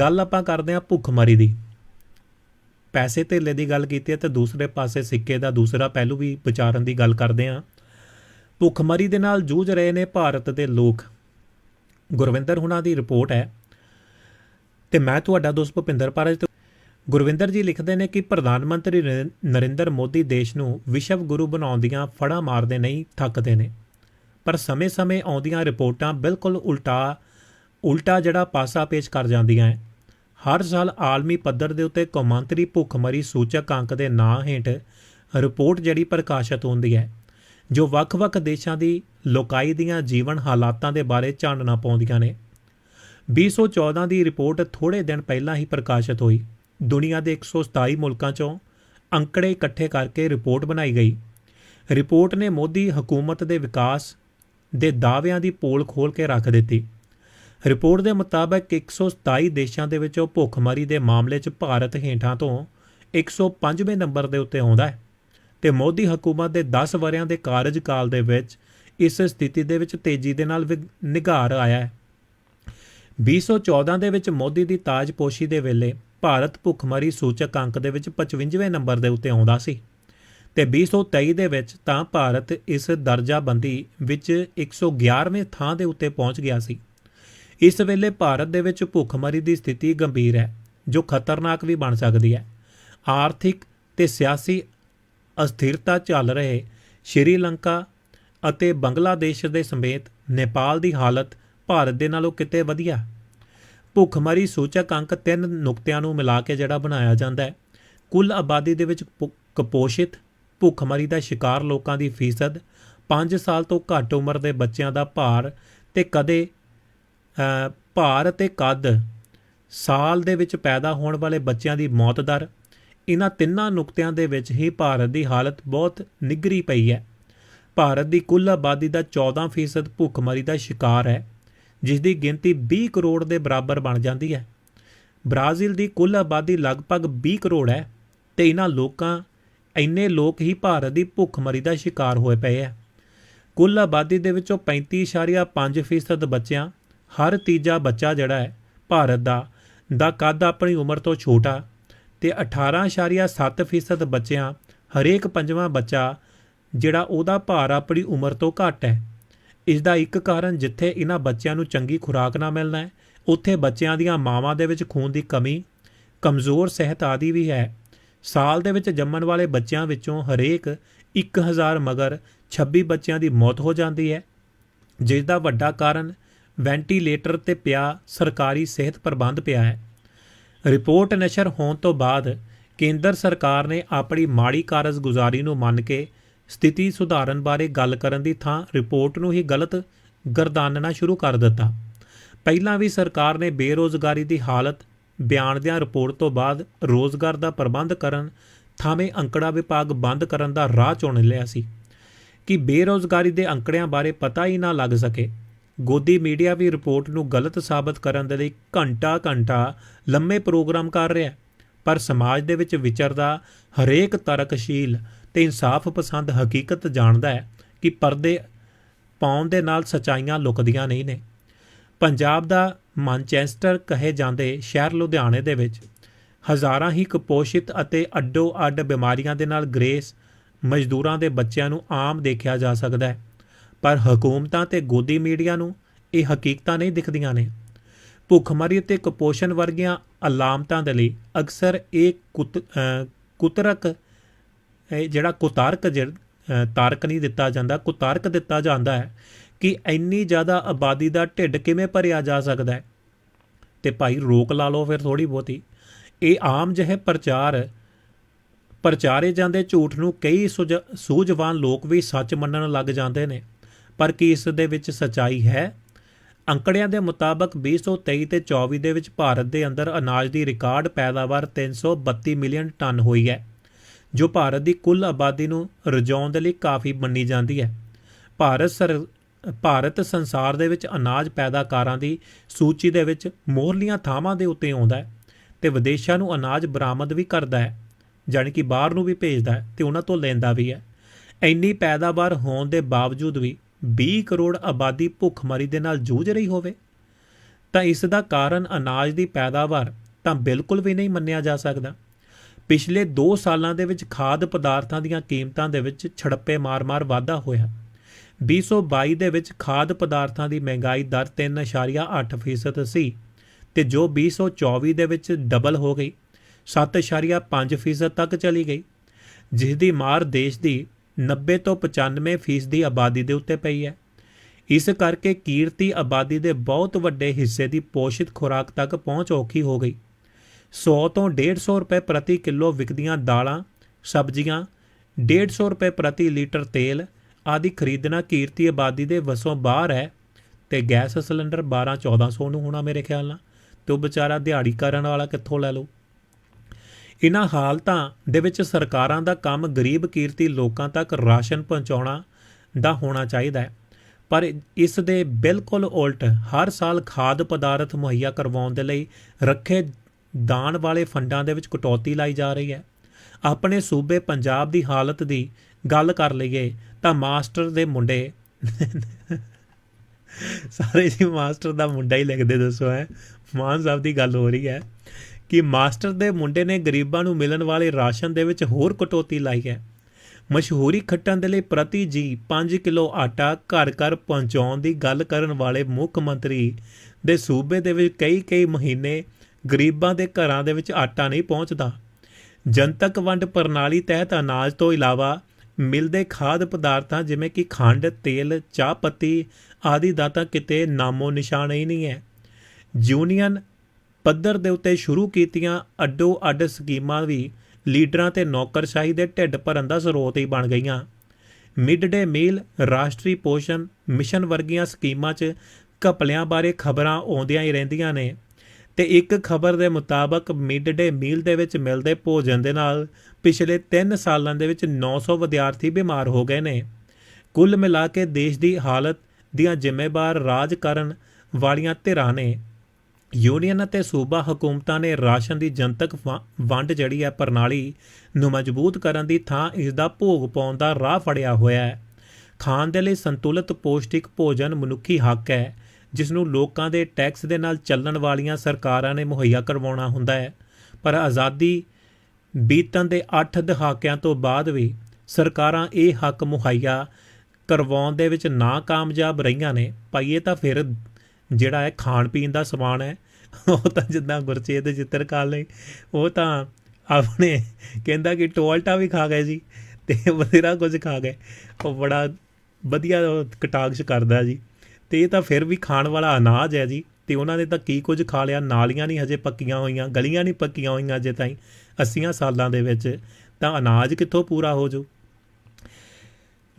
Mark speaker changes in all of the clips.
Speaker 1: ਗੱਲ ਆਪਾਂ ਕਰਦੇ ਹਾਂ ਭੁੱਖਮਰੀ ਦੀ। ਪੈਸੇ ਧੇਲੇ ਦੀ ਗੱਲ ਕੀਤੀ ਹੈ ਤੇ ਦੂਸਰੇ ਪਾਸੇ ਸਿੱਕੇ ਦਾ ਦੂਸਰਾ ਪਹਿਲੂ ਵੀ ਵਿਚਾਰਨ ਦੀ ਗੱਲ ਕਰਦੇ ਹਾਂ। ਭੁੱਖਮਰੀ ਦੇ ਨਾਲ ਜੂਝ ਰਹੇ ਨੇ ਭਾਰਤ ਦੇ ਲੋਕ। ਗੁਰਵਿੰਦਰ ਹੁਣਾਂ ਦੀ ਰਿਪੋਰਟ ਹੈ। ਤੇ ਮੈਂ ਤੁਹਾਡਾ ਦੋਸਤ ਭੁਪਿੰਦਰ ਪਾਰਜ ਗੁਰਵਿੰਦਰ ਜੀ ਲਿਖਦੇ ਨੇ ਕਿ ਪ੍ਰਧਾਨ ਮੰਤਰੀ ਨਰਿੰ- ਨਰਿੰਦਰ ਮੋਦੀ ਦੇਸ਼ ਨੂੰ ਵਿਸ਼ਵ ਗੁਰੂ ਬਣਾਉਣ ਦੀਆਂ ਫੜਾ ਮਾਰਦੇ ਨਹੀਂ, ਥੱਕਦੇ ਨੇ। ਪਰ ਸਮੇਂ-ਸਮੇਂ ਆਉਂਦੀਆਂ ਰਿਪੋਰਟਾਂ ਬਿਲਕੁਲ ਉਲਟਾ ਉਲਟਾ ਜਿਹੜਾ ਪਾਸਾ ਪੇਸ਼ ਕਰ ਜਾਂਦੀਆਂ ਹੈ। ਹਰ ਸਾਲ ਆਲਮੀ ਪੱਧਰ ਦੇ ਉੱਤੇ ਕੌਮਾਂਤਰੀ ਭੁੱਖਮਰੀ ਸੂਚਕ ਅੰਕ ਦੇ ਨਾਂ ਹੇਠ ਰਿਪੋਰਟ ਜਿਹੜੀ ਪ੍ਰਕਾਸ਼ਿਤ ਹੁੰਦੀ ਹੈ, ਜੋ ਵੱਖ-ਵੱਖ ਦੇਸ਼ਾਂ ਦੀ ਲੋਕਾਈ ਦੀਆਂ ਜੀਵਨ ਹਾਲਾਤਾਂ ਦੇ ਬਾਰੇ ਚਾਨਣਾ ਪਾਉਂਦੀਆਂ ਨੇ। 2014 ਦੀ ਰਿਪੋਰਟ ਥੋੜੇ ਦਿਨ ਪਹਿਲਾਂ ਹੀ ਪ੍ਰਕਾਸ਼ਿਤ ਹੋਈ। ਦੁਨੀਆ ਦੇ 127 ਮੁਲਕਾਂ 'ਚੋਂ ਅੰਕੜੇ ਇਕੱਠੇ ਕਰਕੇ ਰਿਪੋਰਟ ਬਣਾਈ ਗਈ। ਰਿਪੋਰਟ ਨੇ ਮੋਦੀ ਹਕੂਮਤ ਦੇ ਵਿਕਾਸ ਦੇ ਦਾਅਵਿਆਂ ਦੀ ਪੋਲ ਖੋਲ ਕੇ ਰੱਖ ਦਿੱਤੀ। ਰਿਪੋਰਟ ਦੇ ਮੁਤਾਬਕ 127 ਦੇਸ਼ਾਂ ਦੇ ਵਿੱਚੋਂ ਭੁੱਖਮਰੀ ਦੇ ਮਾਮਲੇ 'ਚ ਭਾਰਤ ਹੇਠਾਂ ਤੋਂ 105ਵੇਂ ਨੰਬਰ ਦੇ ਉੱਤੇ ਆਉਂਦਾ ਹੈ ਤੇ ਮੋਦੀ ਹਕੂਮਤ ਦੇ 10 ਵਰਿਆਂ ਦੇ ਕਾਰਜਕਾਲ ਦੇ ਵਿੱਚ ਇਸ ਸਥਿਤੀ ਦੇ ਵਿੱਚ ਤੇਜ਼ੀ ਦੇ ਨਾਲ ਵਿਗ- ਨਿਘਾਰ ਆਇਆ ਹੈ। 2014 ਦੇ ਵਿੱਚ ਮੋਦੀ ਦੀ ਤਾਜਪੋਸ਼ੀ ਦੇ ਵੇਲੇ ਭਾਰਤ ਭੁੱਖਮਰੀ ਸੂਚਕ ਅੰਕ ਦੇ ਵਿੱਚ 55ਵੇਂ ਨੰਬਰ ਦੇ ਉੱਤੇ ਆਉਂਦਾ ਸੀ ਤੇ 2023 ਦੇ ਵਿੱਚ ਤਾਂ ਭਾਰਤ ਇਸ ਦਰਜਾਬੰਦੀ ਵਿੱਚ 111ਵੇਂ ਥਾਂ ਦੇ ਉੱਤੇ ਪਹੁੰਚ ਗਿਆ ਸੀ। ਇਸ ਵੇਲੇ ਭਾਰਤ ਦੇ ਵਿੱਚ ਭੁੱਖਮਰੀ ਦੀ ਸਥਿਤੀ ਗੰਭੀਰ ਹੈ, ਜੋ ਖਤਰਨਾਕ ਵੀ ਬਣ ਸਕਦੀ ਹੈ। ਆਰਥਿਕ ਤੇ ਸਿਆਸੀ ਅਸਥਿਰਤਾ ਚੱਲ ਰਹੇ ਸ਼੍ਰੀਲੰਕਾ ਅਤੇ ਬੰਗਲਾਦੇਸ਼ ਦੇ ਸਮੇਤ ਨੇਪਾਲ ਦੀ ਹਾਲਤ ਭਾਰਤ ਦੇ ਨਾਲੋਂ ਕਿਤੇ ਵਧੀਆ। ਭੁੱਖਮਰੀ ਸੂਚਕ ਅੰਕ ਤਿੰਨ ਨੁਕਤਿਆਂ ਨੂੰ ਮਿਲਾ ਕੇ ਜਿਹੜਾ ਬਣਾਇਆ ਜਾਂਦਾ ਹੈ, ਕੁੱਲ ਆਬਾਦੀ ਦੇ ਵਿੱਚ ਭੁ- ਭੁੱਖਮਰੀ ਦਾ ਸ਼ਿਕਾਰ ਲੋਕਾਂ ਦੀ ਫੀਸਦ 5 ਸਾਲ ਤੋਂ ਘੱਟ ਉਮਰ ਦੇ ਬੱਚਿਆਂ ਦਾ ਭਾਰ ਤੇ ਕਦੇ ਭਾਰ ਅਤੇ ਕੱਦ ਸਾਲ ਦੇ ਵਿੱਚ ਪੈਦਾ ਹੋਣ ਵਾਲੇ ਬੱਚਿਆਂ ਦੀ ਮੌਤ ਦਰ, ਇਹਨਾਂ ਤਿੰਨਾਂ ਨੁਕਤਿਆਂ ਦੇ ਵਿੱਚ ਹੀ ਭਾਰਤ ਦੀ ਹਾਲਤ ਬਹੁਤ ਨਿੱਘਰੀ ਪਈ ਹੈ। ਭਾਰਤ ਦੀ ਕੁੱਲ ਆਬਾਦੀ ਦਾ 14% ਭੁੱਖਮਰੀ ਦਾ ਸ਼ਿਕਾਰ ਹੈ ਜਿਸ ਦੀ ਗਿਣਤੀ 20 ਕਰੋੜ ਦੇ ਬਰਾਬਰ ਬਣ ਜਾਂਦੀ ਹੈ। ਬ੍ਰਾਜ਼ੀਲ ਦੀ ਕੁੱਲ ਆਬਾਦੀ ਲਗਭਗ 20 ਕਰੋੜ ਹੈ ਤੇ ਇਹਨਾਂ ਲੋਕਾਂ, ਇੰਨੇ ਲੋਕ ਹੀ ਭਾਰਤ ਦੀ ਭੁੱਖਮਰੀ ਦਾ ਸ਼ਿਕਾਰ ਹੋਏ ਪਏ ਹੈ। ਕੁੱਲ ਆਬਾਦੀ ਦੇ ਵਿੱਚੋਂ 35.5% ਬੱਚਿਆਂ ਹਰ ਤੀਜਾ ਬੱਚਾ ਜਿਹੜਾ ਹੈ, ਭਾਰਤ ਦਾ ਦਾ ਕੱਦ ਆਪਣੀ ਉਮਰ ਤੋਂ ਛੋਟਾ ਤੇ 18.7% ਬੱਚਿਆਂ, ਹਰੇਕ ਪੰਜਵਾਂ ਬੱਚਾ ਜਿਹੜਾ ਉਹਦਾ ਭਾਰ ਆਪਣੀ ਉਮਰ ਤੋਂ ਘੱਟ ਹੈ। ਇਸ ਦਾ ਇੱਕ ਕਾਰਨ ਜਿੱਥੇ ਇਹਨਾਂ ਬੱਚਿਆਂ ਨੂੰ ਚੰਗੀ ਖੁਰਾਕ ਨਾ ਮਿਲਣਾ ਹੈ, ਉੱਥੇ ਬੱਚਿਆਂ ਦੀਆਂ ਮਾਵਾਂ ਦੇ ਵਿੱਚ ਖੂਨ ਦੀ ਕਮੀ, ਕਮਜ਼ੋਰ ਸਿਹਤ ਆਦਿ ਵੀ ਹੈ। ਸਾਲ ਦੇ ਵਿੱਚ ਜੰਮਣ ਵਾਲੇ ਬੱਚਿਆਂ ਵਿੱਚੋਂ ਹਰੇਕ 1000 ਮਗਰ 26 ਬੱਚਿਆਂ ਦੀ ਮੌਤ ਹੋ ਜਾਂਦੀ ਹੈ ਜਿਸ ਦਾ ਵੱਡਾ ਕਾਰਨ ਵੈਂਟੀਲੇਟਰ ਤੇ ਪਿਆ ਸਰਕਾਰੀ ਸਿਹਤ ਪ੍ਰਬੰਧ ਪਿਆ ਹੈ। ਰਿਪੋਰਟ ਨਸ਼ਰ ਹੋਣ ਤੋਂ ਬਾਅਦ ਕੇਂਦਰ ਸਰਕਾਰ ਨੇ ਆਪਣੀ ਮਾੜੀ ਕਾਰਜਗੁਜ਼ਾਰੀ ਨੂੰ ਮੰਨ ਕੇ ਸਥਿਤੀ ਸੁਧਾਰਨ ਬਾਰੇ ਗੱਲ ਕਰਨ ਦੀ ਥਾਂ ਰਿਪੋਰਟ ਨੂੰ ਹੀ ਗਲਤ ਗਰਦਾਨਣਾ ਸ਼ੁਰੂ ਕਰ ਦਿੱਤਾ। ਪਹਿਲਾਂ ਵੀ ਸਰਕਾਰ ਨੇ ਬੇਰੋਜ਼ਗਾਰੀ ਦੀ ਹਾਲਤ ਬਿਆਨਦਿਆਂ ਰਿਪੋਰਟ ਤੋਂ ਬਾਅਦ ਰੋਜ਼ਗਾਰ ਦਾ ਪ੍ਰਬੰਧ ਕਰਨ, ਥਾਵੇਂ ਅੰਕੜਾ ਵਿਭਾਗ ਬੰਦ ਕਰਨ ਦਾ ਰਾਹ ਚੁਣ ਲਿਆ ਸੀ। ਕਿ ਬੇਰੋਜ਼ਗਾਰੀ ਦੇ ਅੰਕੜਿਆਂ ਬਾਰੇ ਪਤਾ ਹੀ ਨਾ ਲੱਗ ਸਕੇ ਗੋਦੀ ਮੀਡੀਆ ਵੀ ਰਿਪੋਰਟ ਨੂੰ ਗਲਤ ਸਾਬਤ ਕਰਨ ਦੇ ਲਈ ਘੰਟਾ-ਘੰਟਾ ਲੰਮੇ ਪ੍ਰੋਗਰਾਮ ਕਰ ਰਿਹਾ ਪਰ ਸਮਾਜ ਦੇ ਵਿੱਚ ਵਿਚਰਦਾ ਹਰੇਕ ਤਰਕਸ਼ੀਲ ਤੇ ਇਨਸਾਫ ਪਸੰਦ ਹਕੀਕਤ ਜਾਣਦਾ ਹੈ ਕਿ ਪਰਦੇ ਪਾਉਣ ਦੇ ਨਾਲ ਸਚਾਈਆਂ ਲੁਕਦੀਆਂ ਨਹੀਂ ਨੇ। ਪੰਜਾਬ ਦਾ ਮਾਨਚੈਸਟਰ ਕਹੇ ਜਾਂਦੇ ਸ਼ਹਿਰ ਲੁਧਿਆਣੇ ਦੇ ਵਿੱਚ ਹਜ਼ਾਰਾਂ ਹੀ ਕੁਪੋਸ਼ਿਤ ਅਤੇ ਅੱਡੋ-ਅੱਡ ਬਿਮਾਰੀਆਂ ਦੇ ਨਾਲ ਗ੍ਰੇਸ ਮਜ਼ਦੂਰਾਂ ਦੇ ਬੱਚਿਆਂ ਨੂੰ ਆਮ ਦੇਖਿਆ ਜਾ ਸਕਦਾ ਹੈ। ਪਰ ਹਕੂਮਤਾਂ ਤੇ ਗੋਦੀ ਮੀਡੀਆ ਨੂੰ ਇਹ ਹਕੀਕਤਾਂ ਨਹੀਂ ਦਿਖਦੀਆਂ ਨੇ। ਭੁੱਖਮਰੀ ਤੇ ਕੁਪੋਸ਼ਣ ਵਰਗੀਆਂ ਅਲਾਮਤਾਂ ਦੇ ਲਈ ਅਕਸਰ ਇਹ ਕੁਤ ਕੁਤਰਕ, ਇਹ ਜਿਹੜਾ ਕੁਤਾਰਕ ਜਿਹ- ਤਾਰਕ ਨਹੀਂ ਦਿੱਤਾ ਜਾਂਦਾ, ਕੁਤਾਰਕ ਦਿੱਤਾ ਜਾਂਦਾ ਹੈ ਕਿ ਇੰਨੀ ਜ਼ਿਆਦਾ ਆਬਾਦੀ ਦਾ ਢਿੱਡ ਕਿਵੇਂ ਭਰਿਆ ਜਾ ਸਕਦਾ ਹੈ। ਤੇ ਭਾਈ ਰੋਕ ਲਾ ਲਓ ਫਿਰ ਥੋੜੀ ਬਹੁਤੀ। ਇਹ ਆਮ ਜਿਹੇ ਪ੍ਰਚਾਰ, ਪ੍ਰਚਾਰੇ ਜਾਂਦੇ ਝੂਠ ਨੂੰ ਕਈ ਸੁਝ- ਸੂਝਵਾਨ ਲੋਕ ਵੀ ਸੱਚ ਮੰਨਣ ਲੱਗ ਜਾਂਦੇ ਨੇ। ਪਰ ਕੀ ਇਸ ਦੇ ਵਿੱਚ ਸਚਾਈ ਹੈ? ਅੰਕੜਿਆਂ ਦੇ ਮੁਤਾਬਕ 2023 ਤੇ 24 ਦੇ ਵਿੱਚ ਭਾਰਤ ਦੇ ਅੰਦਰ ਅਨਾਜ ਦੀ ਰਿਕਾਰਡ ਪੈਦਾਵਾਰ 332 ਮਿਲੀਅਨ ਟਨ ਹੋਈ ਹੈ, ਜੋ ਭਾਰਤ ਦੀ ਕੁੱਲ ਆਬਾਦੀ ਨੂੰ ਰਜਾਉਣ ਦੇ ਲਈ ਕਾਫੀ ਮੰਨੀ ਜਾਂਦੀ ਹੈ। ਭਾਰਤ ਸਰ, ਭਾਰਤ ਸੰਸਾਰ ਦੇ ਵਿੱਚ ਅਨਾਜ ਪੈਦਾਕਾਰਾਂ ਦੀ ਸੂਚੀ ਦੇ ਵਿੱਚ ਮੋਹਰਲੀਆਂ ਥਾਵਾਂ ਦੇ ਉੱਤੇ ਆਉਂਦਾ ਹੈ ਤੇ ਵਿਦੇਸ਼ਾਂ ਨੂੰ ਅਨਾਜ ਬਰਾਮਦ ਵੀ ਕਰਦਾ ਹੈ, ਜਾਣੀ ਕਿ ਬਾਹਰ ਨੂੰ ਵੀ ਭੇਜਦਾ ਹੈ ਤੇ ਉਹਨਾਂ ਤੋਂ ਲੈਂਦਾ ਵੀ ਹੈ। ਇੰਨੀ ਪੈਦਾਵਾਰ ਹੋਣ ਦੇ ਬਾਵਜੂਦ ਵੀ 20 ਕਰੋੜ ਆਬਾਦੀ ਭੁੱਖਮਰੀ ਦੇ ਨਾਲ ਜੂਝ ਰਹੀ ਹੋਵੇ, ਤਾਂ ਇਸ ਦਾ ਕਾਰਨ ਅਨਾਜ ਦੀ ਪੈਦਾਵਾਰ ਤਾਂ ਬਿਲਕੁਲ ਵੀ ਨਹੀਂ ਮੰਨਿਆ ਜਾ ਸਕਦਾ। ਪਿਛਲੇ 2 ਸਾਲਾਂ ਦੇ ਵਿੱਚ ਖਾਦ ਪਦਾਰਥਾਂ ਦੀਆਂ ਕੀਮਤਾਂ ਦੇ ਵਿੱਚ ਛੜੱਪੇ ਮਾਰ-ਮਾਰ ਵਾਧਾ ਹੋਇਆ। 2022 ਦੇ ਵਿੱਚ ਖਾਦ ਪਦਾਰਥਾਂ ਦੀ ਮਹਿੰਗਾਈ ਦਰ 3.8% ਸੀ ਤੇ ਜੋ 2024 ਦੇ ਵਿੱਚ ਡਬਲ ਹੋ ਗਈ 7.5% ਤੱਕ ਚਲੀ ਗਈ ਜਿਸ ਦੀ ਮਾਰ ਦੇਸ਼ ਦੀ 90 ਤੋਂ 95% ਦੀ ਆਬਾਦੀ ਦੇ ਉੱਤੇ ਪਈ ਹੈ। ਇਸ ਕਰਕੇ ਕੀਰਤੀ ਆਬਾਦੀ ਦੇ ਬਹੁਤ ਵੱਡੇ ਹਿੱਸੇ ਦੀ ਪੋਸ਼ਿਤ ਖੁਰਾਕ ਤੱਕ ਪਹੁੰਚ ਔਖੀ ਹੋ ਗਈ। 100 ਤੋਂ 150 ਰੁਪਏ ਪ੍ਰਤੀ ਕਿਲੋ ਵਿਕਦੀਆਂ ਦਾਲਾਂ, ਸਬਜ਼ੀਆਂ 150 ਰੁਪਏ ਪ੍ਰਤੀ ਲੀਟਰ ਤੇਲ ਆਦਿ ਖਰੀਦਣਾ ਕੀਰਤੀ ਆਬਾਦੀ ਦੇ ਵਸੋਂ ਬਾਹਰ ਹੈ ਤੇ ਗੈਸ ਸਿਲੰਡਰ 12 1400 ਨੂੰ ਹੋਣਾ ਮੇਰੇ ਖਿਆਲ ਨਾਲ। ਤੇ ਉਹ ਵਿਚਾਰਾ ਦਿਹਾੜੀ ਕਰਨ ਵਾਲਾ ਕਿੱਥੋਂ ਲੈ ਲਓ ਇਨ੍ਹਾਂ ਹਾਲਤਾਂ ਦੇ ਵਿੱਚ ਸਰਕਾਰਾਂ ਦਾ ਕੰਮ ਗਰੀਬ ਕੀਰਤੀ ਲੋਕਾਂ ਤੱਕ ਰਾਸ਼ਨ ਪਹੁੰਚਾਉਣਾ ਦਾ ਹੋਣਾ ਚਾਹੀਦਾ ਹੈ। ਪਰ ਇਸ ਦੇ ਬਿਲਕੁਲ ਉਲਟ ਹਰ ਸਾਲ ਖਾਦ ਪਦਾਰਥ ਮੁਹੱਈਆ ਕਰਵਾਉਣ ਦੇ ਲਈ ਰੱਖੇ ਦਾਨ ਵਾਲੇ ਫੰਡਾਂ ਦੇ ਵਿੱਚ ਕਟੌਤੀ ਲਾਈ ਜਾ ਰਹੀ ਹੈ। ਆਪਣੇ ਸੂਬੇ ਪੰਜਾਬ ਦੀ ਹਾਲਤ ਦੀ ਗੱਲ ਕਰ ਲਈਏ ਤਾਂ ਮਾਸਟਰ ਦੇ ਮੁੰਡੇ ਸਾਰੇ ਜੀ ਮਾਸਟਰ ਦਾ ਮੁੰਡਾ ਹੀ ਲਿਖਦੇ ਦੱਸੋ ਹੈ। ਮਾਨ ਸਾਹਿਬ ਦੀ ਗੱਲ ਹੋ ਰਹੀ ਹੈ। ਕਿ ਮਾਸਟਰ ਦੇ ਮੁੰਡੇ ਨੇ ਗਰੀਬਾਂ ਨੂੰ ਮਿਲਣ ਵਾਲੇ ਰਾਸ਼ਨ ਦੇ ਵਿੱਚ ਹੋਰ ਕਟੌਤੀ ਲਾਈ ਹੈ। ਮਸ਼ਹੂਰੀ ਖੱਟਣ ਦੇ ਲਈ ਪ੍ਰਤੀ ਜੀ 5 ਕਿਲੋ ਆਟਾ ਘਰ ਘਰ ਪਹੁੰਚਾਉਣ ਦੀ ਗੱਲ ਕਰਨ ਵਾਲੇ ਮੁੱਖ ਮੰਤਰੀ ਦੇ ਸੂਬੇ ਦੇ ਵਿੱਚ ਕਈ ਕਈ ਮਹੀਨੇ ਗਰੀਬਾਂ ਦੇ ਘਰਾਂ ਦੇ ਵਿੱਚ ਆਟਾ ਨਹੀਂ ਪਹੁੰਚਦਾ। ਜਨਤਕ ਵੰਡ ਪ੍ਰਣਾਲੀ ਤਹਿਤ ਅਨਾਜ ਤੋਂ ਇਲਾਵਾ ਮਿਲਦੇ ਖਾਦ ਪਦਾਰਥਾਂ ਜਿਵੇਂ ਕਿ ਖੰਡ, ਤੇਲ, ਚਾਹ ਪੱਤੀ ਆਦਿ ਦਾ ਤਾਂ ਕਿਤੇ ਨਾਮੋ ਨਿਸ਼ਾਨ ਹੀ ਨਹੀਂ ਹੈ। ਯੂਨੀਅਨ ਪੱਧਰ ਦੇ ਉੱਤੇ ਸ਼ੁਰੂ ਕੀਤੀਆਂ ਅੱਡੋ ਅੱਡ ਸਕੀਮਾਂ ਵੀ ਲੀਡਰਾਂ ਤੇ ਨੌਕਰਸ਼ਾਹੀ ਦੇ ਢਿੱਡ ਭਰਨ ਦਾ ਸਰੋਤ ਹੀ ਬਣ ਗਈਆਂ। ਮਿਡ ਡੇ ਮੀਲ ਰਾਸ਼ਟਰੀ ਪੋਸ਼ਣ ਮਿਸ਼ਨ ਵਰਗੀਆਂ ਸਕੀਮਾਂ 'ਚ ਘਪਲਿਆਂ ਬਾਰੇ ਖਬਰਾਂ ਆਉਂਦੀਆਂ ਹੀ ਰਹਿੰਦੀਆਂ ਨੇ ਤੇ ਇੱਕ ਖਬਰ ਦੇ ਮੁਤਾਬਕ ਮਿਡ ਡੇ ਮੀਲ ਦੇ ਵਿੱਚ ਮਿਲਦੇ ਭੋਜਨ ਦੇ ਨਾਲ ਪਿਛਲੇ 3 ਸਾਲਾਂ ਦੇ ਵਿੱਚ 900 ਵਿਦਿਆਰਥੀ ਬਿਮਾਰ ਹੋ ਗਏ ਨੇ। ਕੁੱਲ ਮਿਲਾ ਕੇ ਦੇਸ਼ ਦੀ ਹਾਲਤ ਦੀਆਂ ਜ਼ਿੰਮੇਵਾਰ ਰਾਜ ਕਰਨ ਵਾਲੀਆਂ ਧਿਰਾਂ ਨੇ। ਯੂਨੀਅਨ ਅਤੇ ਸੂਬਾ ਹਕੂਮਤਾਂ ਨੇ ਰਾਸ਼ਨ ਦੀ ਜਨਤਕ ਵੰਡ ਜਿਹੜੀ ਹੈ ਪ੍ਰਣਾਲੀ ਨੂੰ ਮਜ਼ਬੂਤ ਕਰਨ ਦੀ ਥਾਂ ਇਸ ਦਾ ਭੋਗ ਪਾਉਣ ਦਾ ਰਾਹ ਫੜਿਆ ਹੋਇਆ ਹੈ। ਖਾਣ ਦੇ ਲਈ ਸੰਤੁਲਿਤ ਪੌਸ਼ਟਿਕ ਭੋਜਨ ਮਨੁੱਖੀ ਹੱਕ ਹੈ, ਜਿਸ ਨੂੰ ਲੋਕਾਂ ਦੇ ਟੈਕਸ ਦੇ ਨਾਲ ਚੱਲਣ ਵਾਲੀਆਂ ਸਰਕਾਰਾਂ ਨੇ ਮੁਹੱਈਆ ਕਰਵਾਉਣਾ ਹੁੰਦਾ ਹੈ। ਪਰ ਆਜ਼ਾਦੀ ਬੀਤਣ ਦੇ 8 ਦਹਾਕਿਆਂ ਤੋਂ ਬਾਅਦ ਵੀ ਸਰਕਾਰਾਂ ਇਹ ਹੱਕ ਮੁਹੱਈਆ ਕਰਵਾਉਣ ਦੇ ਵਿੱਚ ਨਾਕਾਮਯਾਬ ਰਹੀਆਂ ਨੇ। ਪਾਈਏ ਤਾਂ ਫਿਰ ਜਿਹੜਾ ਹੈ ਖਾਣ ਪੀਣ ਦਾ ਸਮਾਨ ਹੈ, ਉਹ ਤਾਂ ਜਿੱਦਾਂ ਗੁਰਚੇਤ ਦੇ ਚਿੱਤਰਕਾਰ ਲਈ ਉਹ ਤਾਂ ਆਪਣੇ ਕਹਿੰਦਾ ਕਿ ਟੋਲਟਾ ਵੀ ਖਾ ਗਏ ਜੀ ਤੇ ਬਥੇਰਾ ਕੁਝ ਖਾ ਗਏ। ਉਹ ਬੜਾ ਵਧੀਆ ਕਟਾਕਸ਼ ਕਰਦਾ ਜੀ। ਤੇ ਇਹ ਤਾਂ ਫਿਰ ਵੀ ਖਾਣ ਵਾਲਾ ਅਨਾਜ ਹੈ ਜੀ। ਤੇ ਉਹਨਾਂ ਨੇ ਤਾਂ ਕੀ ਕੁਝ ਖਾ ਲਿਆ? ਨਾਲੀਆਂ ਨਹੀਂ ਹਜੇ ਪੱਕੀਆਂ ਹੋਈਆਂ, ਗਲੀਆਂ ਨਹੀਂ ਪੱਕੀਆਂ ਹੋਈਆਂ ਅਜੇ ਤਾਈਂ। 80 ਸਾਲਾਂ ਦੇ ਵਿੱਚ ਤਾਂ ਅਨਾਜ ਕਿੱਥੋਂ ਪੂਰਾ ਹੋ ਜਾਊ?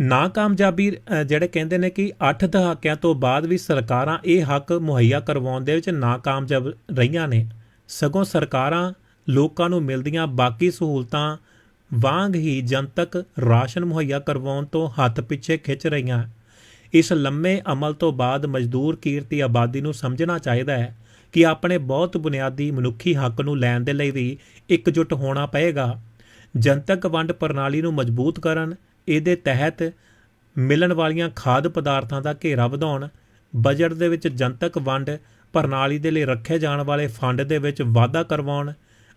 Speaker 1: ਨਾਕਾਮਯਾਬੀ ਜਿਹੜੇ ਕਹਿੰਦੇ ਨੇ ਕਿ 8 ਦਹਾਕਿਆਂ ਤੋਂ ਬਾਅਦ ਵੀ ਸਰਕਾਰਾਂ ਇਹ ਹੱਕ ਮੁਹੱਈਆ ਕਰਵਾਉਣ ਦੇ ਵਿੱਚ ਨਾਕਾਮਯਾਬ ਰਹੀਆਂ ਨੇ। ਸਗੋਂ ਸਰਕਾਰਾਂ ਲੋਕਾਂ ਨੂੰ ਮਿਲਦੀਆਂ ਬਾਕੀ ਸਹੂਲਤਾਂ ਵਾਂਗ ਹੀ ਜਨਤਕ ਰਾਸ਼ਨ ਮੁਹੱਈਆ ਕਰਵਾਉਣ ਤੋਂ ਹੱਥ ਪਿੱਛੇ ਖਿੱਚ ਰਹੀਆਂ। ਇਸ ਲੰਮੇ ਅਮਲ ਤੋਂ ਬਾਅਦ ਮਜ਼ਦੂਰ ਕੀਰਤੀ ਆਬਾਦੀ ਨੂੰ ਸਮਝਣਾ ਚਾਹੀਦਾ ਹੈ ਕਿ ਆਪਣੇ ਬਹੁਤ ਬੁਨਿਆਦੀ ਮਨੁੱਖੀ ਹੱਕ ਨੂੰ ਲੈਣ ਦੇ ਲਈ ਵੀ ਇਕਜੁੱਟ ਹੋਣਾ ਪਏਗਾ। ਜਨਤਕ ਵੰਡ ਪ੍ਰਣਾਲੀ ਨੂੰ ਮਜ਼ਬੂਤ ਕਰਨ ਇਹਦੇ ਤਹਿਤ ਮਿਲਣ ਵਾਲੀਆਂ ਖਾਦ ਪਦਾਰਥਾਂ ਦਾ ਘੇਰਾ ਵਧਾਉਣ, ਬਜਟ ਦੇ ਵਿੱਚ ਜਨਤਕ ਵੰਡ, ਪ੍ਰਣਾਲੀ ਦੇ ਲਈ ਰੱਖੇ ਜਾਣ ਵਾਲੇ ਫੰਡ ਦੇ ਵਿੱਚ ਵਾਧਾ ਕਰਵਾਉਣ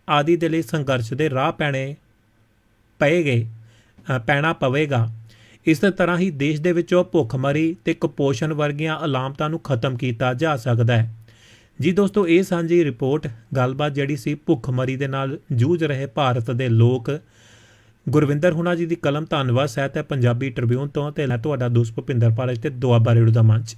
Speaker 1: ਆਦਿ ਦੇ ਲਈ ਸੰਘਰਸ਼ ਦੇ ਰਾਹ ਪੈਣੇ ਪਏਗੇ ਪੈਣਾ ਪਵੇਗਾ। ਇਸ ਤਰ੍ਹਾਂ ਹੀ ਦੇਸ਼ ਦੇ ਵਿੱਚੋਂ ਭੁੱਖਮਰੀ ਤੇ ਕੁਪੋਸ਼ਣ ਵਰਗੀਆਂ ਅਲਾਮਤਾਂ ਨੂੰ ਖਤਮ ਕੀਤਾ ਜਾ ਸਕਦਾ ਹੈ। ਜੀ ਦੋਸਤੋ, ਇਹ ਸਾਂਝੀ ਰਿਪੋਰਟ, ਗੱਲਬਾਤ ਜਿਹੜੀ ਸੀ ਭੁੱਖਮਰੀ ਦੇ ਨਾਲ ਜੂਝ ਰਹੇ ਭਾਰਤ ਦੇ ਲੋਕ ਗੁਰਵਿੰਦਰ ਹੁਣਾ ਜੀ ਦੀ ਕਲਮ ਧੰਨਵਾਦ ਸਹਿਤ ਹੈ ਪੰਜਾਬੀ ਟ੍ਰਿਬਿਊਨ ਤੋਂ ਤੇ ਮੈਂ ਤੁਹਾਡਾ ਦੋਸਤ ਭੁਪਿੰਦਰ ਪਾਲਜ ਤੇ ਦੁਆਬਾ ਰੇਡੂ ਦਾ ਮੰਚ।